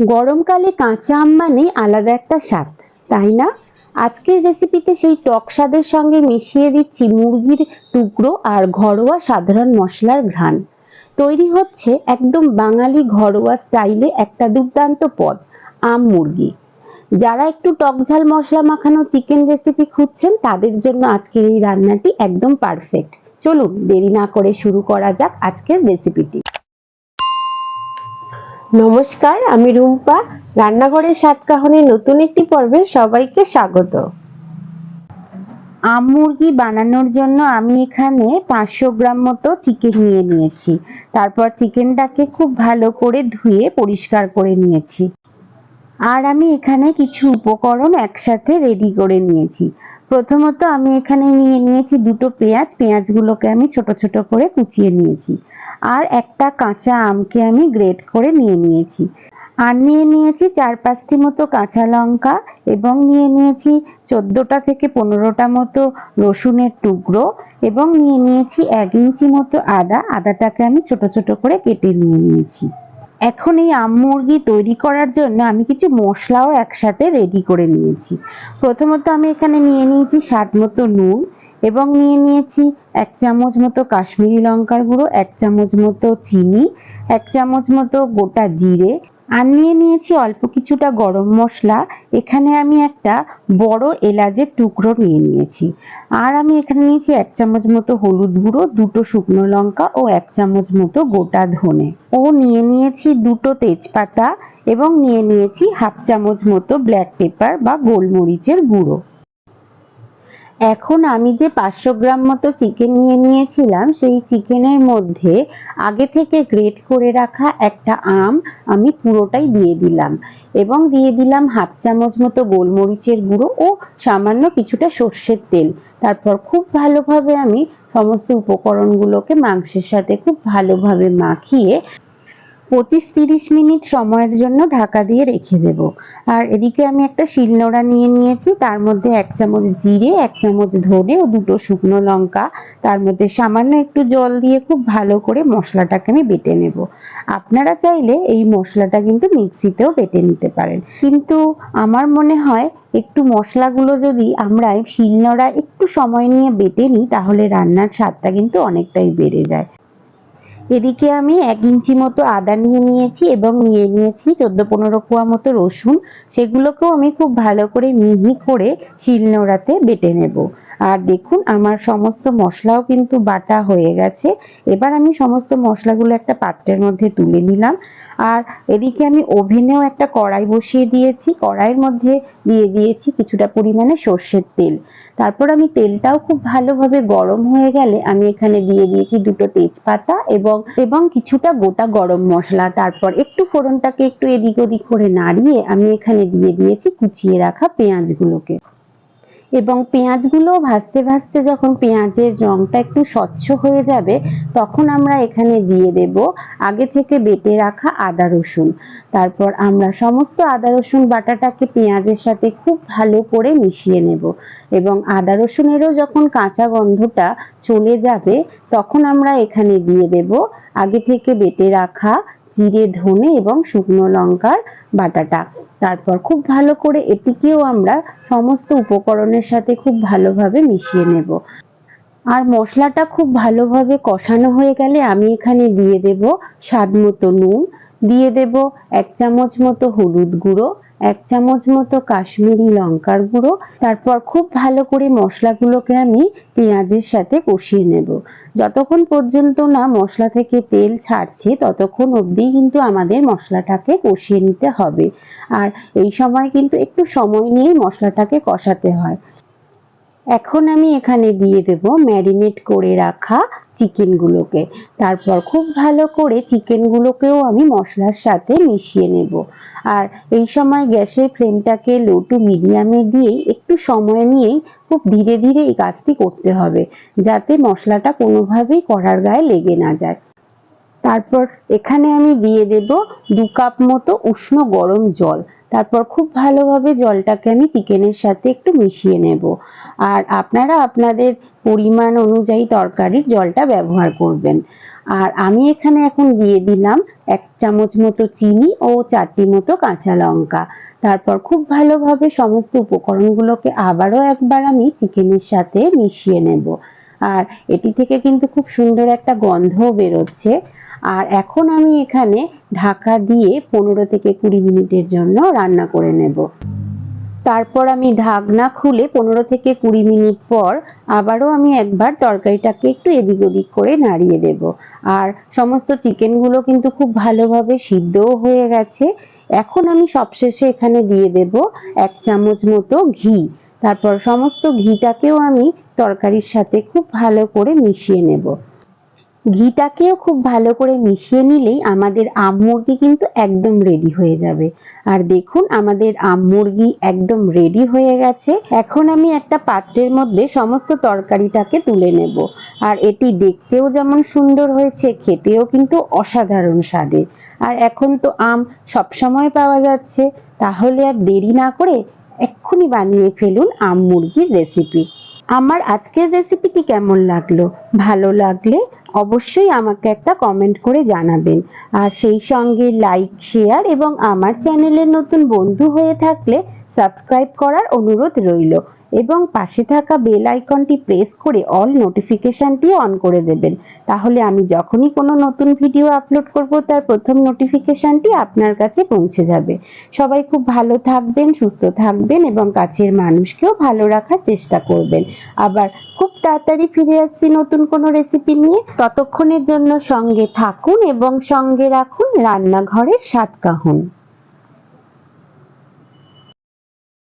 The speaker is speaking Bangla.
গরমকালে কাঁচা আম মানেই আলাদা একটা স্বাদ, তাই না? আজকের রেসিপিতে সেই টক স্বাদের সঙ্গে মিশিয়ে দিচ্ছি মুরগির টুকরো আর ঘরোয়া সাধারণ মশলার ঘ্রাণ। তৈরি হচ্ছে একদম বাঙালি ঘরোয়া স্টাইলে একটা দুর্দান্ত পদ, আম মুরগি। যারা একটু টক ঝাল মশলা মাখানো চিকেন রেসিপি খুঁজছেন, তাদের জন্য আজকের এই রান্নাটি একদম পারফেক্ট চলুন, দেরি না করে শুরু করা যাক আজকের রেসিপিটি নমস্কার, আমি রুম্পা। রান্নাঘরের সাতকাহনের নতুন একটি পর্বে সবাইকে স্বাগত। আম মুরগি বানানোর জন্য আমি এখানে পাঁচশো গ্রাম মতো চিকেন নিয়ে নিয়েছি। তারপর চিকেনটাকে খুব ভালো করে ধুয়ে পরিষ্কার করে নিয়েছি। আর আমি এখানে কিছু উপকরণ একসাথে রেডি করে নিয়েছি। প্রথমত আমি এখানে নিয়ে নিয়েছি দুটো পেঁয়াজ। পেঁয়াজগুলোকে আমি ছোট ছোট করে কুচিয়ে নিয়েছি। আর একটা কাঁচা আমকে আমি গ্রেট করে নিয়ে নিয়েছি। আর নিয়ে নিয়েছি চার পাঁচটি মতো কাঁচা লঙ্কা এবং নিয়ে নিয়েছি চোদ্দোটা থেকে পনেরোটা মতো রসুনের টুকরো এবং নিয়ে নিয়েছি এক ইঞ্চি মতো আদা। আদাটাকে আমি ছোট ছোট করে কেটে নিয়ে নিয়েছি। এখন এই আম মুরগি তৈরি করার জন্য আমি কিছু মশলাও একসাথে রেডি করে নিয়েছি। প্রথমত আমি এখানে নিয়ে নিয়েছি স্বাদ মতো নুন এবং নিয়ে নিয়েছি এক চামচ মতো কাশ্মীরি লঙ্কার গুঁড়ো, এক চামচ মতো চিনি, এক চামচ মতো গোটা জিরে আর নিয়ে নিয়েছি অল্প কিছুটা গরম মশলা। এখানে আমি একটা বড় এলাচের টুকরো নিয়ে নিয়েছি। আর আমি এখানে নিয়েছি এক চামচ মতো হলুদ গুঁড়ো, দুটো শুকনো লঙ্কা ও এক চামচ মতো গোটা ধনে। ও নিয়ে নিয়েছি দুটো তেজপাতা এবং নিয়ে নিয়েছি হাফ চামচ মতো ব্ল্যাক পেপার বা গোলমরিচের গুঁড়ো। এখন আমি যে পাঁচশো গ্রাম মতো চিকেন নিয়ে নিয়েছিলাম, সেই চিকেনের মধ্যে আগে থেকে গ্রেট করে রাখা একটা আম আমি পুরোটাই দিয়ে দিলাম এবং দিয়ে দিলাম হাফ চামচ মতো গোলমরিচের গুঁড়ো ও সামান্য কিছুটা সর্ষের তেল। তারপর খুব ভালোভাবে আমি সমস্ত উপকরণগুলোকে মাংসের সাথে খুব ভালোভাবে মাখিয়ে পঁচিশ তিরিশ মিনিট সময়ের জন্য ঢাকা দিয়ে রেখে দেব। আর এদিকে আমি একটা শিলনোড়া নিয়ে নিয়েছি, তার মধ্যে এক চামচ জিরে, এক চামচ ধনে ও দুটো শুকনো লঙ্কা। তার মধ্যে সামান্য একটু জল দিয়ে খুব ভালো করে মশলাটাকে আমি বেটে নেব। আপনারা চাইলে এই মশলাটা কিন্তু মিক্সিতেও বেটে নিতে পারেন। কিন্তু আমার মনে হয় একটু মশলাগুলো যদি আমরা শিলনোড়া একটু সময় নিয়ে বেটে নিই, তাহলে রান্নার স্বাদটা কিন্তু অনেকটাই বেড়ে যায়। এদিকে আমি এক ইঞ্চি মতো আদা নিয়ে নিয়েছি এবং নিয়ে নিয়েছি চোদ্দ পনেরো কোয়া মতো রসুন। সেগুলোকেও আমি খুব ভালো করে মিহি করে শিলনোড়াতে বেটে নেব। আর দেখুন, আমার সমস্ত মশলাও কিন্তু বাটা হয়ে গেছে। এবার আমি সমস্ত মশলাগুলো একটা পাত্রের মধ্যে তুলে নিলাম। আর এদিকে আমি ওভেনেও একটা কড়াই বসিয়ে দিয়েছি। কড়াইয়ের মধ্যে দিয়ে দিয়েছি কিছুটা পরিমাণে সর্ষের তেল। তারপর আমি তেলটাও খুব ভালোভাবে গরম হয়ে গেলে আমি এখানে দিয়ে দিয়েছি দুটো তেজপাতা এবং এবং কিছুটা গোটা গরম মশলা। তারপর একটু ফোড়নটাকে একটু এদিক ওদিক করে নাড়িয়ে আমি এখানে দিয়ে দিয়েছি কুচিয়ে রাখা পেঁয়াজগুলোকে। এবং পেঁয়াজগুলো ভাজতে ভাজতে যখন পেঁয়াজের রংটা একটু স্বচ্ছ হয়ে যাবে, তখন আমরা এখানে দিয়ে দেব আগে থেকে বেটে রাখা আদা রসুন। তারপর আমরা সমস্ত আদা রসুন বাটাটাকে পেঁয়াজের সাথে খুব ভালো করে মিশিয়ে নেব এবং আদা রসুনেরও যখন কাঁচা গন্ধটা চলে যাবে, তখন আমরা এখানে দিয়ে দেব আগে থেকে বেটে রাখা জিরে, ধনে এবং শুকনো লঙ্কার বাটাটা। তারপর খুব ভালো করে এটিকেও আমরা সমস্ত উপকরণের সাথে খুব ভালোভাবে মিশিয়ে নেব। আর মশলাটা খুব ভালোভাবে কষানো হয়ে গেলে আমি এখানে দিয়ে দেব স্বাদ মতো নুন, দিয়ে দেব এক চামচ মতো হলুদ গুঁড়ো এক চামচ মতো কাশ্মীরি লঙ্কার গুঁড়ো, তারপর খুব ভালো করে মশলাগুলোকে আমি পেঁয়াজের সাথে কষিয়ে নেব। যতক্ষণ পর্যন্ত না মশলা থেকে তেল ছাড়ছে, ততক্ষণ অবধি কিন্তু আমাদের মশলাটাকে কষিয়ে নিতে হবে। আর এই সময় কিন্তু একটু সময় নিয়ে মশলাটাকে কষাতে হয়। এখন আমি এখানে দিয়ে দেব ম্যারিনেট করে রাখা চিকেনগুলোকে। তারপর খুব ভালো করে চিকেনগুলোকেও আমি মশলার সাথে মিশিয়ে নেব। আর এই সময় গ্যাসের ফ্লেমটাকে লো টু মিডিয়ামে দিয়েই একটু সময় নিয়েই খুব ধীরে ধীরে এই কাজটি করতে হবে, যাতে মশলাটা কোনোভাবেই কড়ার গায়ে লেগে না যায়। তারপর এখানে আমি দিয়ে দেব দু কাপ মতো উষ্ণ গরম জল। তারপর খুব ভালোভাবে জলটাকে আমি চিকেনের সাথে একটু মিশিয়ে নেব। আর আপনারা আপনাদের পরিমাণ অনুযায়ী তরকারির জলটা ব্যবহার করবেন। আর আমি এখানে এখন দিয়ে দিলাম এক চামচ মতো চিনি ও চারটি মতো কাঁচা লঙ্কা। তারপর খুব ভালোভাবে সমস্ত উপকরণগুলোকে আবারও একবার আমি চিকেনের সাথে মিশিয়ে নেব। আর এটি থেকে কিন্তু খুব সুন্দর একটা গন্ধ বেরোচ্ছে। আর এখন আমি এখানে ঢাকা দিয়ে পনেরো থেকে কুড়ি মিনিটের জন্য রান্না করে নেব। তারপর আমি ঢাকনা খুলে পনেরো থেকে কুড়ি মিনিট পর আবারও আমি একবার তরকারিটাকে একটু এদিক ওদিক করে নাড়িয়ে দেব। আর সমস্ত চিকেনগুলো কিন্তু খুব ভালোভাবে সিদ্ধও হয়ে গেছে। এখন আমি সবশেষে এখানে দিয়ে দেব এক চামচ মতো ঘি। তারপর সমস্ত ঘিটাকেও আমি তরকারির সাথে খুব ভালো করে মিশিয়ে নেব। ঘিটাকেও খুব ভালো করে মিশিয়ে নিলেই আমাদের আম মুরগি কিন্তু একদম রেডি হয়ে যাবে। আর দেখুন, আমাদের আম মুরগি একদম রেডি হয়ে গেছে। এখন আমি একটা পাত্রের মধ্যে সমস্ত তরকারিটাকে তুলে নেব। আর এটি দেখতেও যেমন সুন্দর হয়েছে, খেতেও কিন্তু অসাধারণ স্বাদের। আর এখন তো আম সবসময় পাওয়া যাচ্ছে। তাহলে আর দেরি না করে এক্ষুনি বানিয়ে ফেলুন আম মুরগির রেসিপি আমার আজকের রেসিপিটি কেমন লাগল? ভালো লাগলে অবশ্যই আমাকে একটা কমেন্ট করে জানাবেন। আর সেই সঙ্গে লাইক শেয়ার এবং আমার চ্যানেলের নতুন বন্ধু হয়ে থাকলে সাবস্ক্রাইব করার অনুরোধ রইল। এবং পাশে থাকা বেল আইকনটি প্রেস করে অল নোটিফিকেশনটি অন করে দেবেন। তাহলে আমি যখনই কোনো নতুন ভিডিও আপলোড করব, তার প্রথম নোটিফিকেশনটি আপনার কাছে পৌঁছে যাবে। সবাই খুব ভালো থাকবেন, সুস্থ থাকবেন এবং কাছের মানুষকেও ভালো রাখার চেষ্টা করবেন। আবার খুব তাড়াতাড়ি ফিরে আসছি নতুন কোনো রেসিপি নিয়ে। ততক্ষণের জন্য সঙ্গে থাকুন এবং সঙ্গে রাখুন রান্নাঘরের স্বাদ কাহুন।